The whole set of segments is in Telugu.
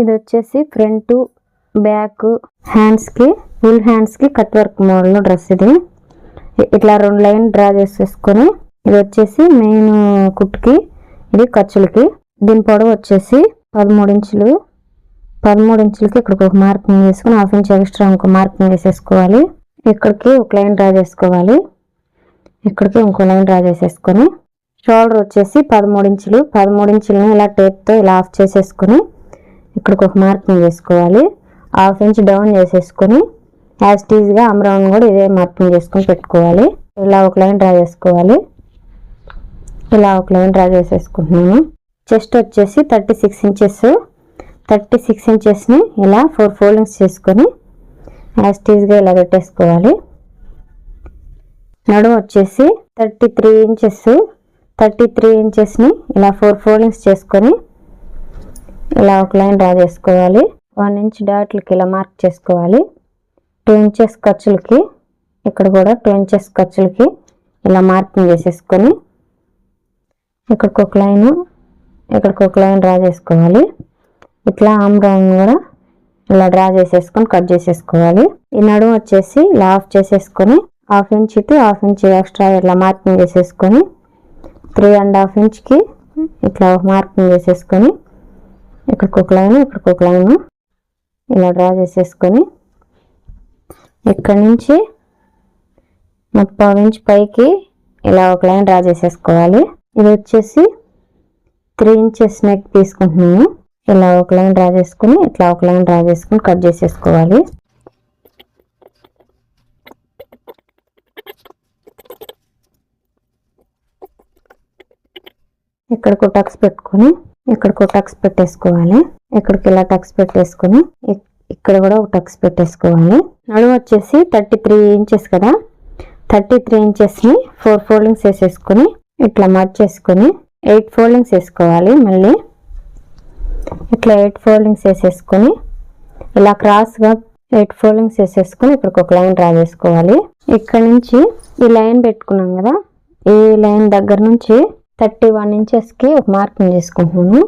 ఇది వచ్చేసి ఫ్రంట్ బ్యాక్ హ్యాండ్స్కి ఫుల్ హ్యాండ్స్కి కట్ వర్క్ మోడల్ డ్రెస్ ఇది. ఇట్లా రెండు లైన్ డ్రా చేసేసుకొని ఇది వచ్చేసి మెయిన్ కుట్కి ఇది ఖర్చులకి. దీని పొడవు వచ్చేసి పదమూడు ఇంచులు. పదమూడు ఇంచులకి ఇక్కడికి ఒక మార్కింగ్ వేసుకొని హాఫ్ ఇంచ్ ఎక్స్ట్రా ఇంకో మార్కింగ్ వేసేసుకోవాలి. ఇక్కడికి ఒక లైన్ డ్రా చేసుకోవాలి. ఇక్కడికి ఇంకో లైన్ డ్రా చేసేసుకొని షోల్డర్ వచ్చేసి పదమూడు ఇంచులు. పదమూడు ఇంచులని ఇలా టేప్తో ఇలా ఆఫ్ చేసేసుకొని ఇక్కడికి ఒక మార్కింగ్ వేసుకోవాలి. హాఫ్ ఇంచ్ డౌన్ చేసేసుకొని యాజ్ టీజ్గా అమ్రౌన్ కూడా ఇదే మార్కింగ్ చేసుకొని పెట్టుకోవాలి. ఇలా ఒక లైన్ డ్రా చేసుకోవాలి. ఇలా ఒక లైన్ డ్రా చేసేసుకుంటున్నాను చెస్ట్ వచ్చేసి thirty six inches thirty six ఇంచెస్ని ఇలా ఫోర్ ఫోల్డింగ్స్ చేసుకొని యాజ్ టీజ్గా ఇలా పెట్టేసుకోవాలి. నడుము వచ్చేసి thirty three inches thirty three ఇంచెస్ని ఇలా ఫోర్ ఫోల్డింగ్స్ చేసుకొని ఇలా ఒక లైన్ డ్రా చేసుకోవాలి. వన్ ఇంచ్ డాట్లకి ఇలా మార్క్ చేసుకోవాలి. టూ ఇంచెస్ ఖర్చులకి ఇక్కడ కూడా టూ ఇంచెస్ ఖర్చులకి ఇలా మార్కింగ్ చేసేసుకొని ఇక్కడికి ఒక లైన్ ఇక్కడికి ఒక లైన్ డ్రా చేసుకోవాలి. ఇట్లా ఆమ్ డ్రాయింగ్ కూడా ఇలా డ్రా చేసేసుకొని కట్ చేసేసుకోవాలి. ఈ నడుము వచ్చేసి ఇలా ఆఫ్ చేసేసుకొని హాఫ్ ఇంచ్ ఇటు హాఫ్ ఇంచ్ ఎక్స్ట్రా ఇట్లా మార్కింగ్ చేసేసుకొని త్రీ అండ్ హాఫ్ ఇంచ్కి ఇట్లా మార్కింగ్ చేసేసుకొని ఇక్కడికి ఒక లైన్ ఇక్కడికి ఒక లైన్. ఇలా డ్రా చేసేసుకొని ఇక్కడి నుంచి ముప్పై ఇంచ్ పైకి ఇలా ఒక లైన్ డ్రా చేసేసుకోవాలి. ఇది వచ్చేసి త్రీ ఇంచెస్ నెక్ తీసుకుంటున్నాను. ఇలా ఒక లైన్ డ్రా చేసుకుని ఇట్లా ఒక లైన్ డ్రా చేసుకుని కట్ చేసేసుకోవాలి. ఇక్కడ టక్స్ పెట్టుకొని ఇక్కడికి ఒక టక్స్ పెట్టేసుకోవాలి. ఇక్కడికి ఇలా టక్స్ పెట్టేసుకుని ఇక్కడ కూడా ఒక టక్స్ పెట్టేసుకోవాలి. నడుము వచ్చేసి థర్టీ త్రీ ఇంచెస్ కదా. థర్టీ త్రీ ఇంచెస్ని ఫోర్ ఫోల్డింగ్స్ వేసేసుకొని ఇట్లా మర్చేసుకొని ఎయిట్ ఫోల్డింగ్స్ వేసుకోవాలి మళ్ళీ. ఇట్లా ఎయిట్ ఫోల్డింగ్స్ వేసేసుకొని ఇలా క్రాస్గా ఎయిట్ ఫోల్డింగ్స్ వేసేసుకొని ఇక్కడికి ఒక లైన్ డ్రా చేసుకోవాలి. ఇక్కడ నుంచి ఈ లైన్ పెట్టుకున్నాం కదా. ఈ లైన్ దగ్గర నుంచి థర్టీ వన్ ఇంచెస్కి ఒక మార్కింగ్ చేసుకుంటున్నాను.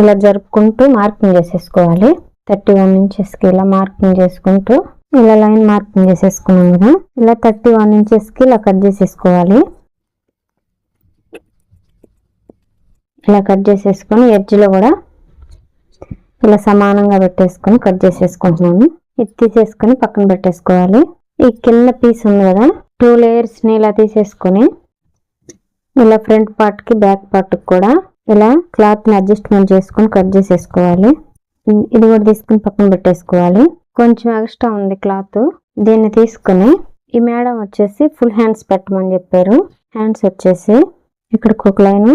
ఇలా జరుపుకుంటూ మార్కింగ్ చేసేసుకోవాలి. థర్టీ వన్ ఇంచెస్కి ఇలా మార్కింగ్ చేసుకుంటూ ఇలా లైన్ మార్కింగ్ చేసేసుకున్నాం కదా. ఇలా థర్టీ వన్ ఇంచెస్కి ఇలా కట్ చేసేసుకోవాలి. ఇలా కట్ చేసేసుకొని ఎడ్జ్లో కూడా ఇలా సమానంగా పెట్టేసుకొని కట్ చేసేసుకుంటున్నాను. ఇది తీసేసుకొని పక్కన పెట్టేసుకోవాలి. ఈ కింద పీస్ ఉంది కదా టూ లేయర్స్ని ఇలా తీసేసుకొని ఇలా ఫ్రంట్ పార్ట్కి బ్యాక్ పార్ట్కి కూడా ఇలా క్లాత్ని అడ్జస్ట్మెంట్ చేసుకొని కట్ చేసేసుకోవాలి. ఇది కూడా తీసుకుని పక్కన పెట్టేసుకోవాలి. కొంచెం ఎక్స్ట్రా ఉంది క్లాత్. దీన్ని తీసుకొని ఈ మేడం వచ్చేసి ఫుల్ హ్యాండ్స్ పెట్టమని చెప్పారు. హ్యాండ్స్ వచ్చేసి ఇక్కడికి ఒక లైన్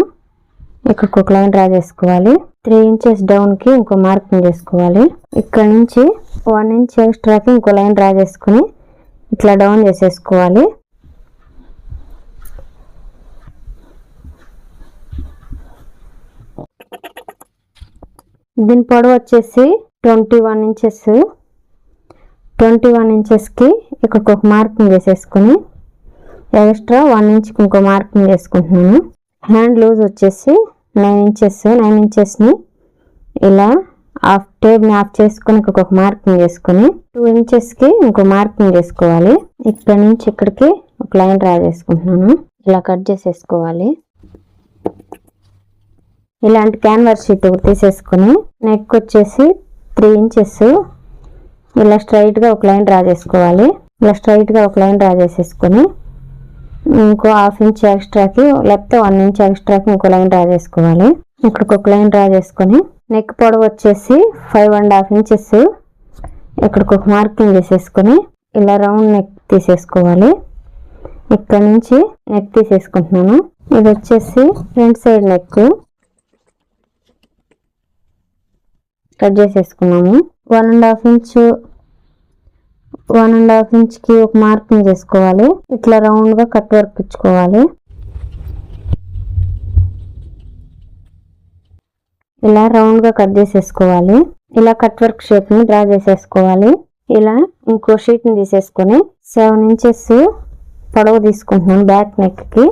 ఇక్కడికి ఒక లైన్ డ్రా చేసుకోవాలి. త్రీ ఇంచెస్ డౌన్కి ఇంకో మార్కింగ్ చేసుకోవాలి. ఇక్కడ నుంచి వన్ ఇంచ్ ఎక్స్ట్రాకి ఇంకో లైన్ డ్రా చేసుకుని ఇట్లా డౌన్ చేసేసుకోవాలి. దీని పొడవు వచ్చేసి twenty one inches twenty one ఇంచెస్కి ఇక్కడికి ఒక మార్కింగ్ వేసేసుకుని ఎక్స్ట్రా వన్ ఇంచ్కి ఇంకో మార్కింగ్ చేసుకుంటున్నాను హ్యాండ్ లూజ్ వచ్చేసి నైన్ ఇంచెస్ నైన్ ఇంచెస్ని ఇలా హాఫ్ టేప్ని ఆఫ్ చేసుకొని ఇక్కడికి ఒక మార్కింగ్ వేసుకుని టూ ఇంచెస్కి ఇంకో మార్కింగ్ చేసుకోవాలి ఇక్కడ నుంచి ఇక్కడికి ఒక లైన్ డ్రా చేసుకుంటున్నాను. ఇలా కట్ చేసేసుకోవాలి. ఇలాంటి క్యాన్వాస్ షీట్ ఒకటి తీసేసుకొని నెక్ వచ్చేసి త్రీ ఇంచెస్ ఇలా స్ట్రైట్గా ఒక లైన్ డ్రా చేసుకోవాలి. ఇలా స్ట్రైట్గా ఒక లైన్ డ్రా చేసేసుకొని ఇంకో హాఫ్ ఇంచ్ ఎక్స్ట్రాకి లేకపోతే వన్ ఇంచ్ ఎక్స్ట్రాకి ఇంకో లైన్ డ్రా చేసుకోవాలి. ఇక్కడికి ఒక లైన్ డ్రా చేసుకొని నెక్ పొడవు వచ్చేసి ఫైవ్ అండ్ హాఫ్ ఇంచెస్ ఇక్కడికి ఒక మార్కింగ్ చేసేసుకొని ఇలా రౌండ్ నెక్ తీసేసుకోవాలి. ఇక్కడ నుంచి నెక్ తీసేసుకుంటున్నాను. ఇది వచ్చేసి ఫ్రంట్ సైడ్ నెక్ కట్ చేసేసుకున్నాము. One and half inch one and half ఇంచ్కి ఒక మార్కింగ్ చేసుకోవాలి. ఇట్లా రౌండ్గా కట్ వర్క్ ఇచ్చుకోవాలి ఇలా రౌండ్గా కట్ చేసేసుకోవాలి. ఇలా కట్ వర్క్ షేప్ని డ్రా చేసేసుకోవాలి. ఇలా ఇంకో షీట్ని తీసేసుకొని సెవెన్ ఇంచెస్ పొడవు తీసుకుంటున్నాను బ్యాక్ నెక్కి.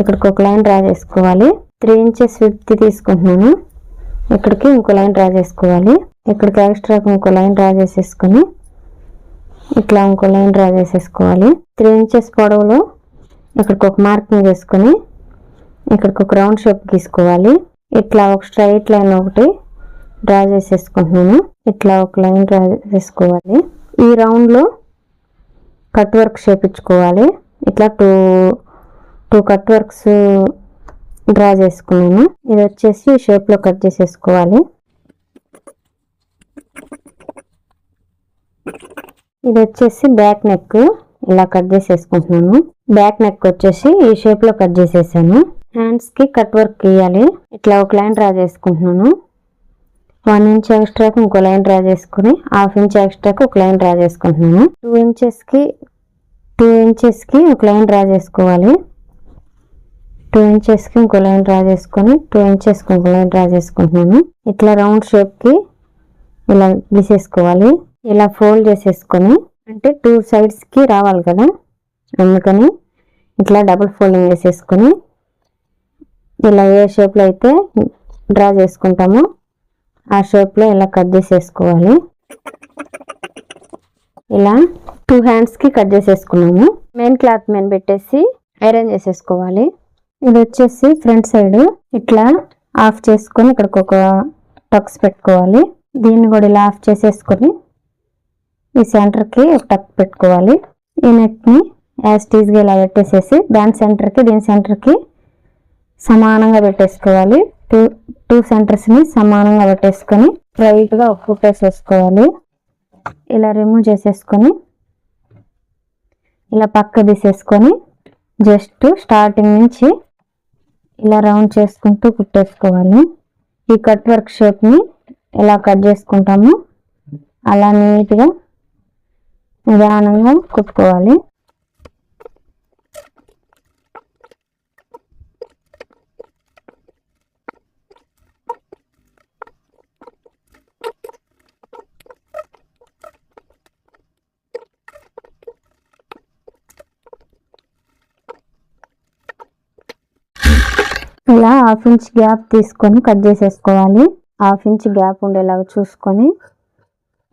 ఇక్కడికి ఒక లైన్ డ్రా చేసుకోవాలి. త్రీ ఇంచెస్ విడ్త్ తీసుకుంటున్నాను. ఇక్కడికి ఇంకో లైన్ డ్రా చేసుకోవాలి. ఇక్కడికి ఎక్స్ట్రా ఇంకో లైన్ డ్రా చేసేసుకొని ఇట్లా ఇంకో లైన్ డ్రా చేసేసుకోవాలి. త్రీ ఇంచెస్ పొడవులో ఇక్కడికి ఒక మార్కింగ్ వేసుకొని ఇక్కడికి ఒక రౌండ్ షేప్ గీసుకోవాలి. ఇట్లా ఒక స్ట్రైట్ లైన్ ఒకటి డ్రా చేసేసుకుంటున్నాను. ఇట్లా ఒక లైన్ డ్రా చేసుకోవాలి. ఈ రౌండ్లో కట్ వర్క్ చేపించుకోవాలి. ఇట్లా two two cut works draw చేసుకున్నాను. ఇది వచ్చేసి షేప్లో కట్ చేసేసుకోవాలి. ఇది వచ్చేసి బ్యాక్ నెక్ ఇలా కట్ చేసేసుకుంటున్నాను. బ్యాక్ నెక్ వచ్చేసి ఈ షేప్లో కట్ చేసేసాను. హ్యాండ్స్కి కట్ వర్క్ ఇవ్వాలి ఇట్లా ఒక లైన్ డ్రా చేసుకుంటున్నాను. వన్ ఇంచ్ ఎక్స్ట్రాకి ఇంకో లైన్ డ్రా చేసుకుని హాఫ్ ఇంచ్ ఎక్స్ట్రాకి ఒక లైన్ డ్రా చేసుకుంటున్నాను. టూ ఇంచెస్కి టూ ఇంచెస్కి ఒక లైన్ డ్రా చేసుకోవాలి. టూ ఇంచెస్కి ఇంకో లైన్ డ్రా చేసుకొని టూ ఇంచెస్కి ఇంకో లైన్ డ్రా చేసుకుంటున్నాను. ఇట్లా రౌండ్ షేప్కి ఇలా గీసేసుకోవాలి ఇలా ఫోల్డ్ చేసేసుకొని అంటే టూ సైడ్స్కి రావాలి కదా. అందుకని ఇట్లా డబుల్ ఫోల్డింగ్ వేసేసుకొని ఇలా ఏ షేప్లో అయితే డ్రా చేసుకుంటామో ఆ షేప్లో ఇలా కట్ చేసేసుకోవాలి. ఇలా టూ హ్యాండ్స్కి కట్ చేసేసుకున్నాము. మెయిన్ క్లాత్ మెయిన్ పెట్టేసి ఐరన్ చేసేసుకోవాలి. ఇది వచ్చేసి ఫ్రంట్ సైడ్. ఇట్లా ఆఫ్ చేసుకొని ఇక్కడికి ఒక టక్స్ పెట్టుకోవాలి. దీన్ని కూడా ఇలా ఆఫ్ చేసేసుకొని ఈ సెంటర్కి ఒక టక్ పెట్టుకోవాలి. ఈ నెట్ని యాస్టీజ్గా ఇలా పెట్టేసేసి దాని సెంటర్కి దీని సెంటర్కి సమానంగా పెట్టేసుకోవాలి. టూ టూ సెంటర్స్ని సమానంగా పెట్టేసుకొని రైట్గా ఒక కుట్టేసేసుకోవాలి ఇలా రిమూవ్ చేసేసుకొని ఇలా పక్క తీసేసుకొని జస్ట్ స్టార్టింగ్ నుంచి ఇలా రౌండ్ చేసుకుంటూ కుట్టేసుకోవాలి. ఈ కట్ వర్క్ షేప్ని ఎలా కట్ చేసుకుంటామో అలా నీట్గా నిదానంగా కుట్టుకోవాలి ఇలా హాఫ్ ఇంచ్ గ్యాప్ తీసుకొని కట్ చేసేసుకోవాలి. హాఫ్ ఇంచ్ గ్యాప్ ఉండేలాగా చూసుకొని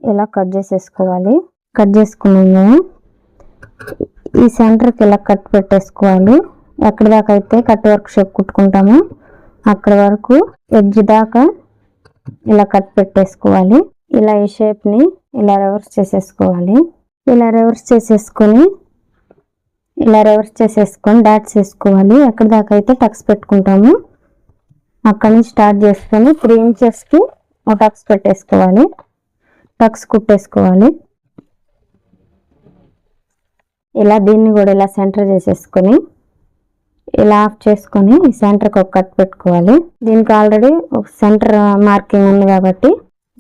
ఇలా కట్ చేసేసుకోవాలి. కట్ చేసుకున్నాము ఈ సెంటర్కి ఇలా కట్ పెట్టేసుకోవాలి. ఎక్కడి దాకా అయితే కట్ వర్క్ షేప్ కుట్టుకుంటామో అక్కడ వరకు ఎడ్జ్ దాకా ఇలా కట్ పెట్టేసుకోవాలి. ఇలా ఈ షేప్ని ఇలా రివర్స్ చేసేసుకోవాలి. ఇలా రివర్స్ చేసేసుకొని ఇలా రివర్స్ చేసేసుకొని డాట్స్ వేసుకోవాలి. ఎక్కడి దాకా అయితే టక్స్ పెట్టుకుంటాము అక్కడ నుంచి స్టార్ట్ చేసుకొని త్రీ ఇంచెస్కి ఒక టక్స్ పెట్టేసుకోవాలి. టక్స్ కుట్టేసుకోవాలి. ఇలా దీన్ని కూడా ఇలా సెంటర్ చేసేసుకొని ఇలా ఆఫ్ చేసుకొని సెంటర్కి ఒక కట్ పెట్టుకోవాలి. దీనికి ఆల్రెడీ ఒక సెంటర్ మార్కింగ్ ఉంది కాబట్టి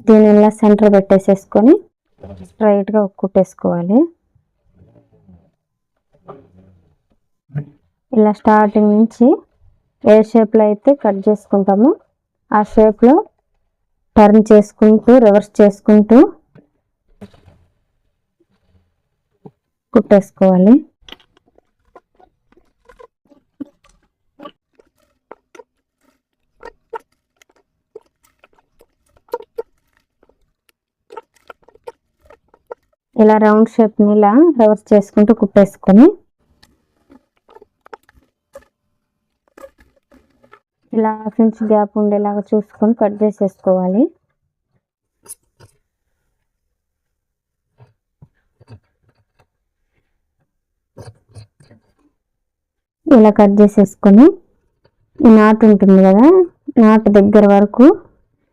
దీన్ని ఇలా సెంటర్ పెట్టేసేసుకొని స్ట్రైట్గా ఒక కుట్టేసుకోవాలి. ఇలా స్టార్టింగ్ నుంచి ఏ షేప్లో అయితే కట్ చేసుకుంటామో ఆ షేప్లో టర్న్ చేసుకుంటూ రివర్స్ చేసుకుంటూ కుట్టేసుకోవాలి. ఇలా రౌండ్ షేప్ని ఇలా రివర్స్ చేసుకుంటూ కుట్టేసుకొని ఇలా హాఫ్ ఇంచ్ గ్యాప్ ఉండేలాగా చూసుకొని కట్ చేసేసుకోవాలి. ఇలా కట్ చేసేసుకొని ఈ నాటు ఉంటుంది కదా నాటు దగ్గర వరకు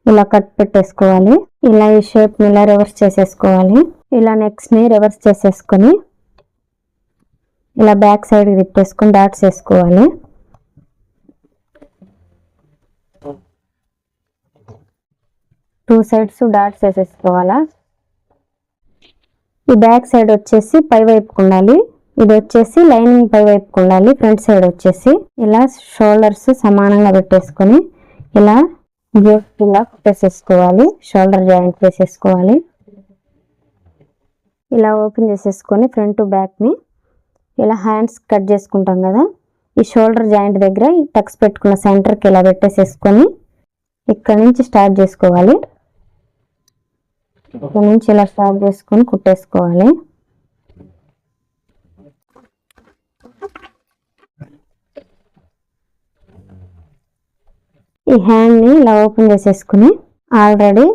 ఇలా కట్ పెట్టేసుకోవాలి. ఇలా ఈ షేప్ని ఇలా రివర్స్ చేసేసుకోవాలి. ఇలా నెక్స్ట్ని రివర్స్ చేసేసుకొని ఇలా బ్యాక్ సైడ్ తిప్పేసుకొని డాట్స్ వేసుకోవాలి. టూ సైడ్స్ డాట్స్ వేసేసుకోవాలా? ఈ బ్యాక్ సైడ్ వచ్చేసి పై వైపుకు ఉండాలి. ఇది వచ్చేసి లైనింగ్ పై వైపుకు ఉండాలి. ఫ్రంట్ సైడ్ వచ్చేసి ఇలా షోల్డర్స్ సమానంగా పెట్టేసుకొని ఇలా బ్యూటిఫుల్గా కుట్టేసేసుకోవాలి. షోల్డర్ జాయింట్ వేసేసుకోవాలి. ఇలా ఓపెన్ చేసేసుకొని ఫ్రంట్ బ్యాక్ని ఇలా హ్యాండ్స్ కట్ చేసుకుంటాం కదా. ఈ షోల్డర్ జాయింట్ దగ్గర ఈ టక్స్ పెట్టుకున్న సెంటర్కి ఇలా పెట్టేసేసుకొని ఇక్కడ నుంచి స్టార్ట్ చేసుకోవాలి. ఇక్కడ నుంచి ఇలా స్టార్ట్ చేసుకొని కుట్టేసుకోవాలి. ఈ హ్యాండ్ని ఇలా ఓపెన్ చేసేసుకుని ఆల్రెడీ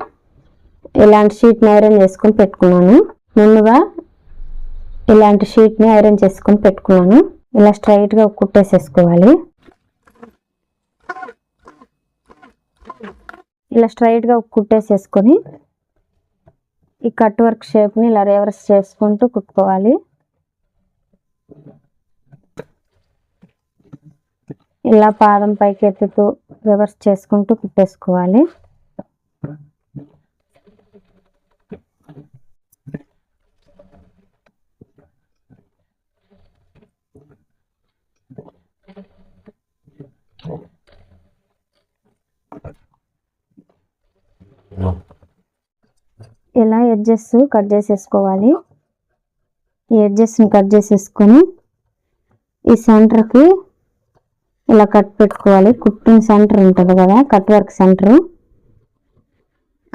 ఇలాంటి షీట్ని ఐరన్ చేసుకొని పెట్టుకున్నాను. ముందుగా ఇలాంటి షీట్ని ఐరన్ చేసుకొని పెట్టుకున్నాను. ఇలా స్ట్రైట్గా కుట్టేసేసుకోవాలి. ఇలా స్ట్రైట్గా కుట్టేసేసుకొని ఈ కట్ వర్క్ షేప్ని ఇలా రివర్స్ చేసుకుంటూ కుట్టుకోవాలి. ఇలా పాదం పైకి ఎత్తుతూ రివర్స్ చేసుకుంటూ కుట్టేసుకోవాలి. ఇలా ఎడ్జెస్ కట్ చేసేసుకోవాలి? ఈ ఎడ్జెస్ని కట్ చేసేసుకొని ఈ సెంటర్కి ఇలా కట్ పెట్టుకోవాలి. కుట్టిన సెంటర్ ఉంటుంది కదా కట్ వర్క్ సెంటర్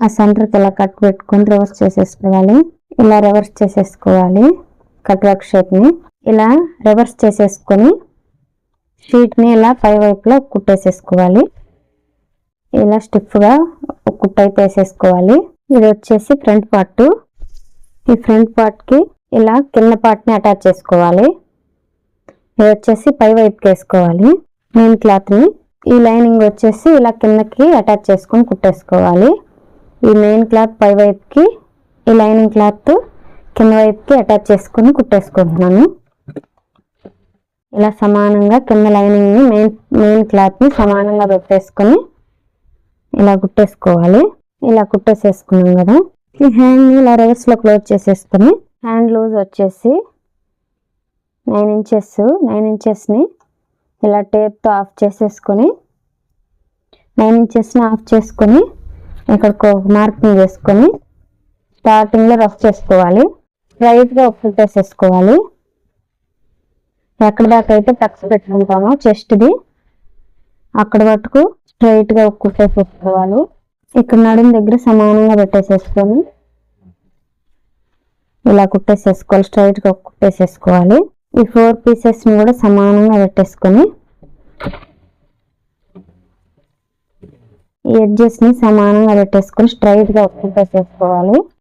ఆ సెంటర్కి ఇలా కట్ పెట్టుకొని రివర్స్ చేసేసుకోవాలి. ఇలా రివర్స్ చేసేసుకోవాలి కట్ వర్క్ షేప్ని ఇలా రివర్స్ చేసేసుకొని షీట్ని ఇలా పై వైపులో కుట్టేసేసుకోవాలి. ఇలా స్టిఫ్గా కుట్టైతే వేసేసుకోవాలి. ఇది వచ్చేసి ఫ్రంట్ పార్ట్. ఈ ఫ్రంట్ పార్ట్కి ఇలా కింద పార్ట్ని అటాచ్ చేసుకోవాలి. ఇది వచ్చేసి పై వైపుకి వేసుకోవాలి. మెయిన్ క్లాత్ని ఈ లైనింగ్ వచ్చేసి ఇలా కిందకి అటాచ్ చేసుకొని కుట్టేసుకోవాలి. ఈ మెయిన్ క్లాత్ పై వైపుకి ఈ లైనింగ్ క్లాత్ కింద వైపుకి అటాచ్ చేసుకొని కుట్టేసుకుంటున్నాను. ఇలా సమానంగా కింద లైనింగ్ని మెయిన్ మెయిన్ క్లాత్ని సమానంగా పెట్టేసుకొని ఇలా కుట్టేసుకోవాలి. ఇలా కుట్టేసేసుకున్నాం కదా. ఈ హ్యాండ్ని ఇలా రివర్స్లో క్లోజ్ చేసేసుకుని హ్యాండ్ లూజ్ వచ్చేసి నైన్ ఇంచెస్ నైన్ ఇంచెస్ని ఇలా టేప్తో ఆఫ్ చేసేసుకొని నైన్ ఇంచెస్ని ఆఫ్ చేసుకొని ఇక్కడ మార్కింగ్ చేసుకొని స్టార్టింగ్లో రఫ్ చేసుకోవాలి. రైట్గా ఉప్పుటేసేసుకోవాలి ఎక్కడ దాకా అయితే టక్స్ పెట్టుకుంటామో చెస్ట్ది అక్కడ పట్టుకు స్ట్రైట్గా ఉక్కుట్టేసేసుకోవాలి ఇక్కడ నడుము దగ్గర సమానంగా పెట్టేసేసుకొని ఇలా కుట్టేసేసుకోవాలి స్ట్రైట్గా కుట్టేసేసుకోవాలి. ఈ ఫోర్ పీసెస్ని కూడా సమానంగా పెట్టేసుకొని ఈ ఎడ్జెస్ని సమానంగా పెట్టేసుకొని స్ట్రైట్గా కుట్టేసేసుకోవాలి.